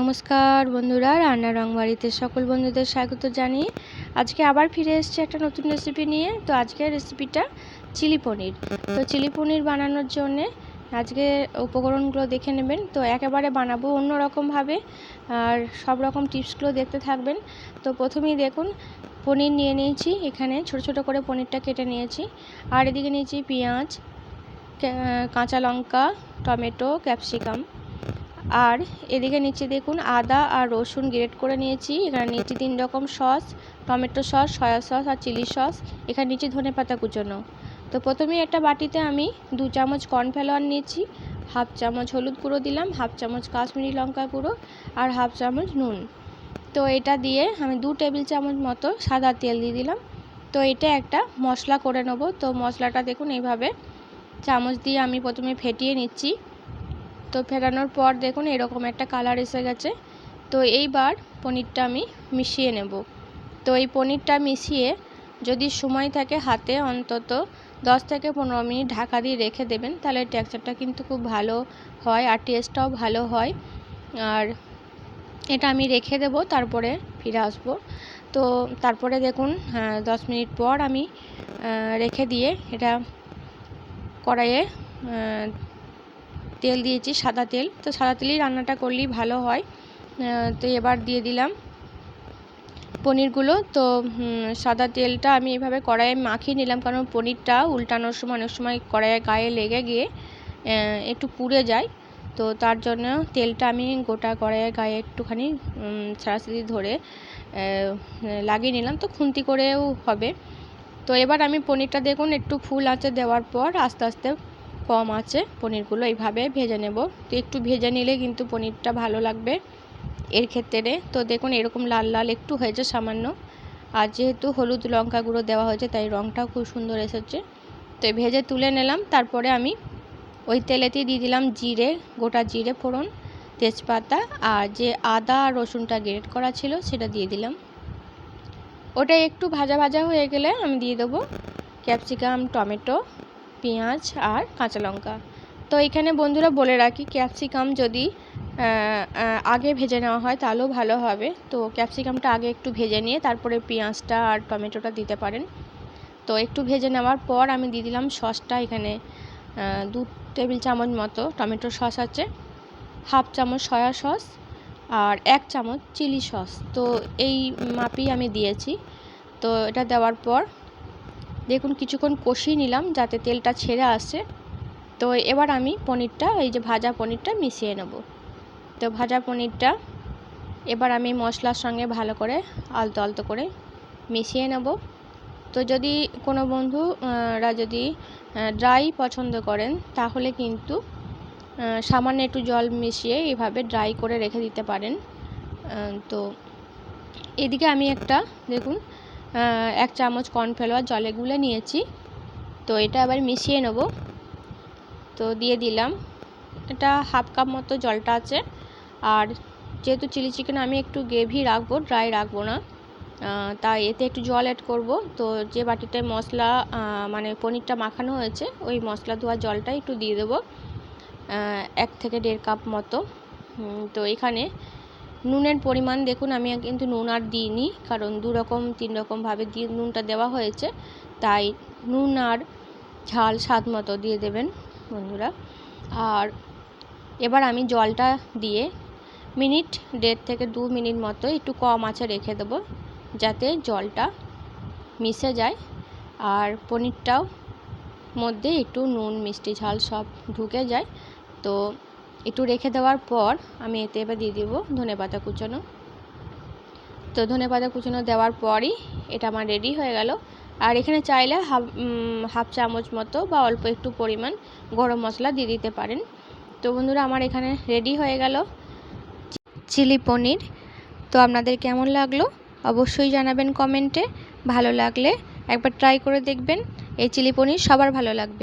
নমস্কার বন্ধুরা, রান্না রং বাড়িতে সকল বন্ধুদের স্বাগত জানিয়ে আজকে আবার ফিরে এসেছি একটা নতুন রেসিপি নিয়ে। তো আজকের রেসিপিটা চিলি পনির। তো চিলি পনির বানানোর জন্যে আজকে উপকরণগুলো দেখে নেবেন। তো একেবারে বানাবো অন্য রকমভাবে আর সব রকম টিপসগুলো দেখতে থাকবেন। তো প্রথমেই দেখুন, পনির নিয়ে নিয়েছি। এখানে ছোট ছোট করে পনিরটা কেটে নিয়েছি। আর এদিকে নিয়েছি পেঁয়াজ কাঁচা লঙ্কা, টমেটো, ক্যাপসিকাম। আর এদিকে নিচে দেখুন আদা আর রসুন গ্রেট করে নিয়েছি। এখানে নিচে তিন রকম sauce, tomato sauce, soya sauce আর চিলি সস। এখানে নিচে ধনে পাতা কুচোনো। তো প্রথমেই একটা বাটিতে আমি দু চামচ কর্নফ্লাওয়ার নিয়েছি, হাফ চামচ হলুদ গুঁড়ো দিলাম, হাফ চামচ কাশ্মীরি লঙ্কা গুঁড়ো আর হাফ চামচ নুন। তো এটা দিয়ে আমি দু টেবিল চামচ মতো সাদা তেল দিয়ে দিলাম। তো এটা একটা মশলা করে নেব। তো মশলাটা দেখুন এইভাবে চামচ দিয়ে আমি প্রথমে ফেটিয়ে নিচ্ছি। তো ফেরানোর পর দেখুন এরকম একটা কালার এসে গেছে। তো এইবার পনিরটা আমি মিশিয়ে নেব। তো এই পনিরটা মিশিয়ে যদি সময় থাকে হাতে অন্তত দশ থেকে পনেরো মিনিট ঢাকা দিয়ে রেখে দেবেন, তাহলে টেক্সচারটা কিন্তু খুব ভালো হয় আর টেস্টটাও ভালো হয়। আর এটা আমি রেখে দেব, তারপরে ফিরে আসব। তো তারপরে দেখুন দশ মিনিট পর আমি রেখে দিয়ে এটা কড়াইয়ে তেল দিয়েছি, সাদা তেল। তো সাদা তেলেই রান্নাটা করলেই ভালো হয়। তো এবার দিয়ে দিলাম পনিরগুলো। তো সাদা তেলটা আমি এভাবে কড়াইয়ে মাখিয়ে নিলাম, কারণ পনিরটা উল্টানোর সময়, অনেক সময় কড়াইয়ের গায়ে লেগে গিয়ে একটু পুড়ে যায়। তো তার জন্য তেলটা আমি গোটা কড়াইয়ের গায়ে একটুখানি ছাড়াছাড়ি ধরে লাগিয়ে নিলাম। তো খুন্তি করেও হবে। তো এবার আমি পনিরটা দেখুন, একটু ফুল আঁচে দেওয়ার পর আস্তে আস্তে কম আছে, পনিরগুলো এইভাবে ভেজে নেব। তো একটু ভেজে নিলে কিন্তু পনিরটা ভালো লাগবে এর ক্ষেত্রে। তো দেখুন, এরকম লাল লাল একটু হয়েছে সামান্য। আর যেহেতু হলুদ লঙ্কা গুঁড়ো দেওয়া হয়েছে, তাই রঙটাও খুব সুন্দর এসেছে। তো ভেজে তুলে নিলাম। তারপরে আমি ওই তেলেতেই দিয়ে দিলাম জিরে, গোটা জিরে ফোড়ন, তেজপাতা আর যে আদা আর রসুনটা গ্রেট করা ছিল সেটা দিয়ে দিলাম। ওটা একটু ভাজা ভাজা হয়ে গেলে আমি দিয়ে দেবো ক্যাপসিকাম, টমেটো পেঁয়াজ আর কাঁচা লঙ্কা। তো এখানে বন্ধুরা বলে রাখি ক্যাপসিকাম যদি আগে ভেজে নেওয়া হয় তাহলেও ভালো হবে। তো ক্যাপসিকামটা আগে একটু ভেজে নিয়ে তারপরে পেঁয়াজটা আর টমেটোটা দিতে পারেন। তো একটু ভেজে নেওয়ার পর আমি দিয়ে দিলাম সসটা এখানে দু টেবিল চামচ মতো টমেটো সস আছে, হাফ চামচ সয়া সস আর এক চামচ চিলি সস। তো এই মাপই আমি দিয়েছি। তো এটা দেওয়ার পর দেখুন কিছুক্ষণ কষিয়ে নিলাম যাতে তেলটা ছেড়ে আসে। তো এবার আমি পনিরটা, এই যে ভাজা পনিরটা মিশিয়ে নেব। তো ভাজা পনিরটা এবার আমি মশলার সঙ্গে ভালো করে আলতো আলতো করে মিশিয়ে নেব। তো যদি কোনো বন্ধুরা যদি ড্রাই পছন্দ করেন, তাহলে কিন্তু সামান্য একটু জল মিশিয়ে এভাবে ড্রাই করে রেখে দিতে পারেন। তো এদিকে আমি একটা, দেখুন এক চামচ কর্নফ্লাওয়ার জলে গুলে নিয়েছি। তো এটা আবার মিশিয়ে নেব। তো দিয়ে দিলাম। এটা হাফ কাপ মতো জলটা আছে। আর যেহেতু চিলি চিকেন আমি একটু গ্রেভি রাখব, ড্রাই রাখব না তাই এতে একটু জল অ্যাড করব। তো যে বাটিতে মশলা মানে পনিরটা মাখানো হয়েছে, ওই মশলা ধোয়া জলটা একটু দিয়ে দেবো এক থেকে দেড় কাপ মতো। তো এখানে নুনের পরিমাণ দেখুন, আমি কিন্তু নুন আর দিইনি, কারণ দু রকম, তিন রকমভাবে দিয়ে নুনটা দেওয়া হয়েছে। তাই নুন আর ঝাল স্বাদ মতো দিয়ে দেবেন বন্ধুরা। আর এবার আমি জলটা দিয়ে মিনিট দেড় থেকে দু মিনিট মতো একটু কম আছে রেখে দেবো, যাতে জলটা মিশে যায়। আর পনিরটাও মধ্যে একটু নুন, মিষ্টি ঝাল সব ঢুকে যায়। তো একটু রেখে দেওয়ার পর আমি এতে এবার দিয়ে দেবো ধনে পাতা কুচোনো। তো ধনে পাতা কুচোনো দেওয়ার পরই এটা আমার রেডি হয়ে গেল। আর এখানে চাইলে হাফ হাফ চামচ মতো বা অল্প একটু পরিমাণ গরম মশলা দিয়ে দিতে পারেন। তো বন্ধুরা, আমার এখানে রেডি হয়ে গেল চিলি পনির। তো আপনাদের কেমন লাগল? অবশ্যই জানাবেন কমেন্টে। ভালো লাগলে একবার ট্রাই করে দেখবেন। এই চিলি পনির সবার ভালো লাগবে।